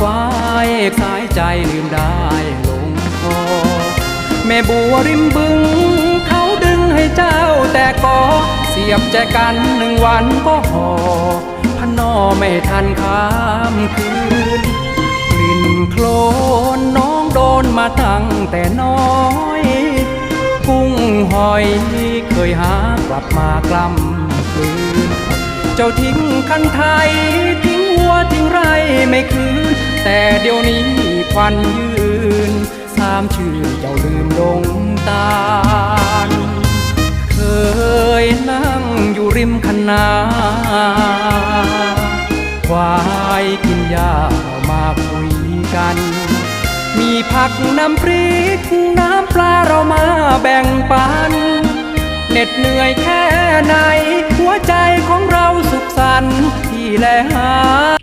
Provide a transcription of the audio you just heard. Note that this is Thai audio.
ฆสายใจลืมได้ลงคอแม่บัวริมบึง เขาดึงให้เจ้าแต่ก็เสียบใจกันหนึ่งวันก็หอพนอไม่ทันข้ามคืนกลิ่นโคลนน้องโดนมาตั้งแต่น้อยกุ้งหอยเคยหากลับมากล้ำคืน เจ้าทิ้งคันไทยทิ้งหัวทิ้งไรไม่คืน แต่เดี๋ยวนี้ควันยืนสามชื่อเจ้าลืมลงตาลเคยนั่งอยู่ริมคันนาควายกินหญ้าเรามาคุยกัน มีผักน้ำพริกน้ำปลาเรามาแบ่งปันเหน็ดเหนื่อยแค่ไหน หัวใจของเราสุขสันต์ที่แลหา